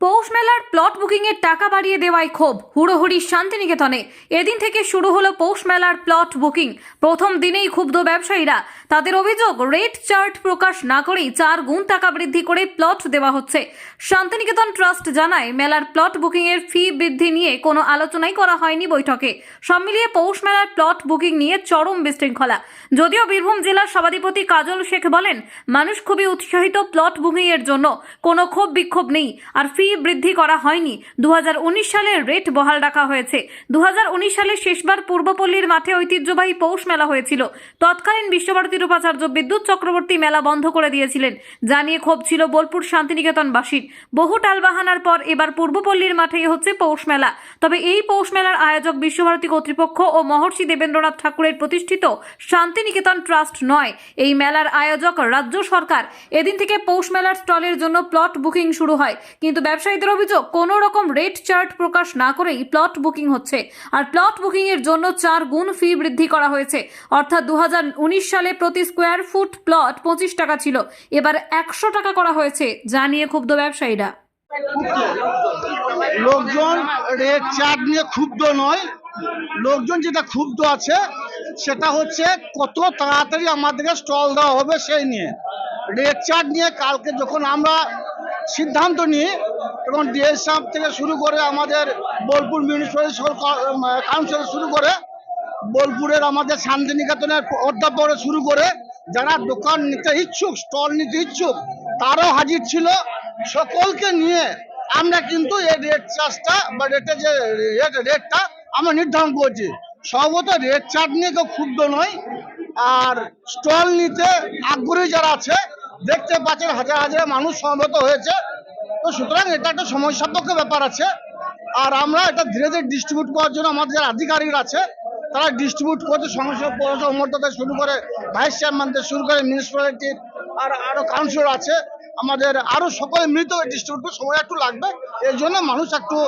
পৌষ মেলার plot booking এর টাকা বাড়িয়ে দেওয়ায় ক্ষোভ। হুড়োহুড়ি শান্তিনিকেতনে। এদিন থেকে শুরু হলো পৌষ মেলার প্লট বুকিং প্রথম দিনেই ক্ষুব্ধ ব্যবসায়ীরা। তাদের অভিযোগ রেট চার্ট প্রকাশ না করেই চার গুণ টাকা বৃদ্ধি করে প্লট দেওয়া হচ্ছে। শান্তিনিকেতন ট্রাস্ট জানায়, মেলার প্লট বুকিং এর ফি বৃদ্ধি নিয়ে কোনো আলোচনাই করা হয়নি বৈঠকে। সব মিলিয়ে পৌষ মেলার প্লট বুকিং নিয়ে চরম বিশৃঙ্খলা। যদিও বীরভূম জেলার সভাধিপতি কাজল শেখ বলেন, মানুষ খুবই উৎসাহিত প্লট বুকিং এর জন্য। কোনো ক্ষোভ বিক্ষোভ নেই। আর ফি বৃদ্ধি করা হয়নি। দু সালে রেট বহাল রাখা হয়েছে। দুহাজার উনিশ সালে শেষবার পূর্বপল্লীর মাঠে ঐতিহ্যবাহী পৌষ মেলা হয়েছিল। তৎকালীন বিশ্বভারতীর উপাচার্য বিদ্যুৎ চক্রবর্তী মেলা বন্ধ করে দিয়েছিলেন। জানিয়ে ক্ষোভ ছিল বোলপুর শান্তিনিকেতনবাসীর। বহু টালবাহানার পর এবার পূর্বপল্লীর মাঠেই হচ্ছে পৌষ মেলা। তবে এই পৌষ মেলার আয়োজক বিশ্বভারতী কর্তৃপক্ষ ও মহর্ষি দেবেন্দ্রনাথ ঠাকুরের প্রতিষ্ঠিত শান্তিনিকেতন ট্রাস্ট নয়। এই মেলার আয়োজক রাজ্য সরকার। এদিন থেকে পৌষ মেলার স্টলের জন্য প্লট বুকিং শুরু হয়। কিন্তু ব্যবসায়ীদের অভিযোগ, কোনো রকম রেট চার্ট প্রকাশ না করেই প্লট বুকিং হচ্ছে। আর প্লট বুকিং এর জন্য চার গুণ ফি বৃদ্ধি করা হয়েছে। অর্থাৎ দু হাজার উনিশ সালে প্রতি স্কোয়ার ফুট প্লট পঁচিশ টাকা ছিল। এবার একশো টাকা করা হয়েছে, জানিয়ে ক্ষুব্ধ ব্যবসায়ীরা। লোকজন রেট চার্ট নিয়ে ক্ষুব্ধ নয়। লোকজন যেটা ক্ষুব্ধ আছে, সেটা হচ্ছে কত তাড়াতাড়ি আমাদেরকে স্টল দেওয়া হবে সেই নিয়ে। রেট চার্ট নিয়ে কালকে যখন আমরা সিদ্ধান্ত নিই এবং ডিএসএফ থেকে শুরু করে আমাদের বোলপুর মিউনিসিপ্যালিটি কাউন্সিল শুরু করে বোলপুরের আমাদের শান্তিনিকেতনের অধ্যাপক শুরু করে যারা দোকান নিতে ইচ্ছুক, স্টল নিতে ইচ্ছুক, তারাও হাজির ছিল। সকলকে নিয়ে আমরা কিন্তু এই রেট চার্জটা বা রেটের যে রেট রেটটা আমরা নির্ধারণ করছি। সম্ভবত রেট চার্ট নিয়ে কেউ ক্ষুব্ধ নয়। আর স্টল নিতে আগ্রহী যারা আছে, দেখতে পাচ্ছেন হাজার হাজার মানুষ সমবেত হয়েছে। তো সুতরাং এটা একটা সময় সাপেক্ষ ব্যাপার আছে। আর আমরা এটা ধীরে ধীরে ডিস্ট্রিবিউট করার জন্য আমাদের যারা আধিকারিকরা আছে, তারা ডিস্ট্রিবিউট করছে সঙ্গে পৌরসভা শুরু করে ভাইস চেয়ারম্যান থেকে শুরু করে মিউনিসিপ্যালিটির আর আরও কাউন্সিলর আছে। আমাদের আরও সকলে মিলিত ডিস্ট্রিবিউট সময় একটু লাগবে। এই জন্য মানুষ একটু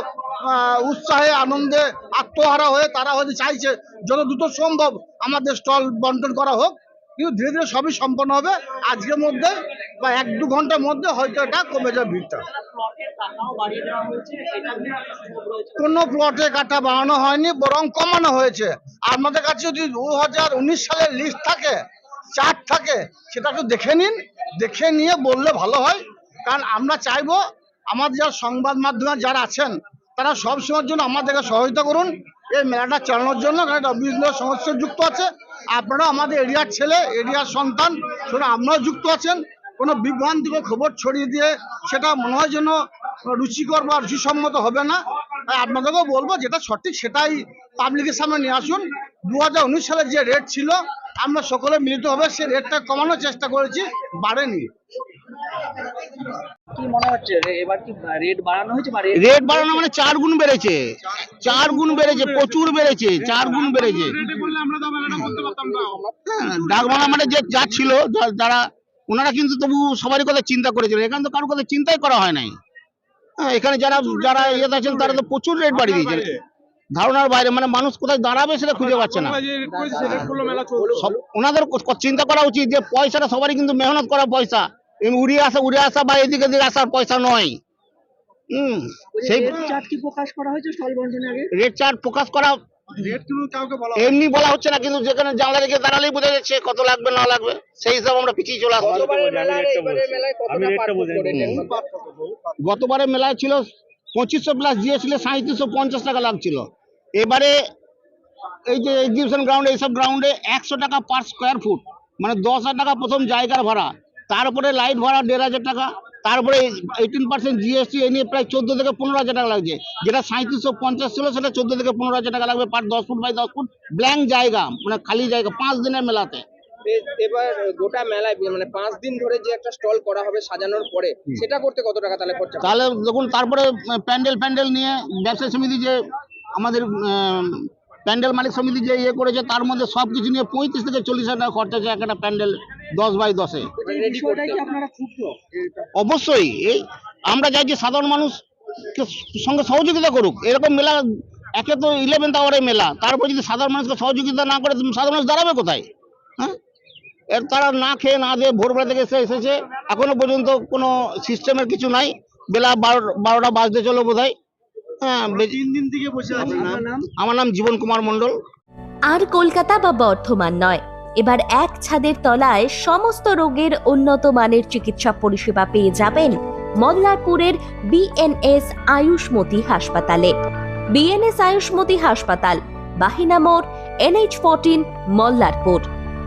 উৎসাহে, আনন্দে আত্মহারা হয়ে তারা হয়তো চাইছে যত দ্রুত সম্ভব আমাদের স্টল বন্টন করা হোক। কিন্তু ধীরে ধীরে সবই সম্পন্ন হবে। আজকের মধ্যে বা এক দু ঘণ্টার মধ্যে হয়তো এটা কমে যাবে ভিড়টা। কোনো প্লটে কাটা বাড়ানো হয়নি, বরং কমানো হয়েছে। আমাদের কাছে যদি দু হাজার উনিশ সালের লিস্ট থাকে চার্ট থাকে, সেটা একটু দেখে নিন। দেখে নিয়ে বললে ভালো হয়, কারণ আমরা চাইব আমাদের যারা সংবাদ মাধ্যমে যারা আছেন, তারা সব সময়ের জন্য আমাদেরকে সহযোগিতা করুন। এই মেলাটা চালানোর জন্য বিভিন্ন সমস্যা যুক্ত আছে। আপনারা আমাদের এরিয়ার ছেলে, এরিয়ার সন্তান শুনে আপনারাও যুক্ত আছেন। কোনো বিভ্রান্তিকে খবর ছড়িয়ে দিয়ে সেটা মনে হয় যেন রুচিকর বা রুচিসম্মত হবে না। তাই আপনাদেরকেও বলব যেটা সঠিক সেটাই পাবলিকের সামনে নিয়ে আসুন। দু হাজার উনিশ সালে যে রেট ছিল আমরা সকলে মিলিত হবে সেই রেটটা কমানোর চেষ্টা করেছি বাড়েনি। কি মনে হচ্ছে? এবার কি রেট বাড়ানো হয়েছে রেট রেট বাড়ানো মানে চার গুণ বেড়েছে। চার গুণ বেড়েছে প্রচুর বেড়েছে চার গুণ বেড়েছে। ডাকবাংলা মানে যে যা ছিল যারা ওনারা কিন্তু তবু সবারই কথা চিন্তা করেছিল। এখানে তো কারোর কথা চিন্তাই করা হয় নাই। হ্যাঁ, এখানে যারা যারা ইয়ে আছেন তারা তো প্রচুর রেট বাড়িয়ে দিয়েছে। ধারণার বাইরে মানে মানুষ কোথায় দাঁড়াবে সেটা খুঁজে পাচ্ছে না। ওনাদের চিন্তা করা উচিত যে পয়সাটা সবারই কিন্তু মেহনত করা পয়সা। উড়ে আসা উড়ে আসা বা এদিকে এদিকে আসার পয়সা নয়। হুম সেই চার্ট প্রকাশ করা হয়েছে স্টল বন্টনের আগে? রেট চার্ট প্রকাশ করা এমনি বলা হচ্ছে না কিন্তু যেখানে জানলা রেখে দাঁড়ালেই বোঝা যাচ্ছে কত লাগবে না লাগবে। সেই হিসাবে আমরা পিছিয়ে চলে আসছি। গতবারের? গতবারে মেলায় ছিল পঁচিশশো প্লাস দিয়েছিল সাঁত্রিশশো পঞ্চাশ টাকা লাগছিল। এবারে এই যে এক্সিবিশন গ্রাউন্ডে এইসব গ্রাউন্ডে একশো টাকা পার স্কোয়ার ফুট মানে দশ হাজার টাকা প্রথম জায়গার ভাড়া। তারপরে লাইট ভাড়া দেড় হাজার টাকা তারপরে এইটিন পার্সেন্ট জিএসটি এ নিয়ে প্রায় চোদ্দ থেকে পনেরো হাজার টাকা লাগছে। যেটা সাঁত্রিশশো পঞ্চাশ ছিল, সেটা চোদ্দ থেকে পনেরো হাজার টাকা লাগবে পার দশ ফুট বাই দশ ফুট ব্ল্যাঙ্ক জায়গা মানে খালি জায়গা, পাঁচ দিনের মেলাতে। এবার গোটা মেলায় মানে পাঁচ দিন ধরে যে একটা স্টল করা হবে সাজানোর পরে সেটা করতে কত টাকা তাহলে খরচা তাহলে দেখুন তারপরে প্যান্ডেল প্যান্ডেল নিয়ে ব্যবসা সমিতি যে আমাদের প্যান্ডেল মালিক সমিতি যে ইয়ে করেছে তার মধ্যে সব কিছু নিয়ে পঁয়ত্রিশ থেকে চল্লিশ হাজার টাকা খরচা আছে একটা প্যান্ডেল দশ বাই দশে। অবশ্যই এই আমরা চাই যে সাধারণ মানুষ সঙ্গে সহযোগিতা করুক। এরকম মেলা একে তো ইলেভেন্থ আওয়ারে মেলা তারপর যদি সাধারণ মানুষকে সহযোগিতা না করে সাধারণ মানুষ দাঁড়াবে কোথায়? হ্যাঁ? এর তারা না খেয়ে না দিয়ে ভোরবেলা থেকে এসে এসেছে। এখনও পর্যন্ত কোনো সিস্টেমের কিছু নাই। বেলা বারো বারোটা বাজতে চলো বোধ হয় হ্যাঁ তিন দিন থেকে বসে আছে আমার নাম জীবন কুমার মণ্ডল। আর কলকাতা বা বর্ধমান নয়। এবার এক ছাদের তলায় সমস্ত রোগের উন্নত মানের চিকিৎসা পরিষেবা পেয়ে যাবেন মল্লারপুরের বিএনএস আয়ুষ্মতি হাসপাতালে। বিএনএস আয়ুষ্মতি হাসপাতাল বাহিনা মোড় NH fourteen Mallarpur.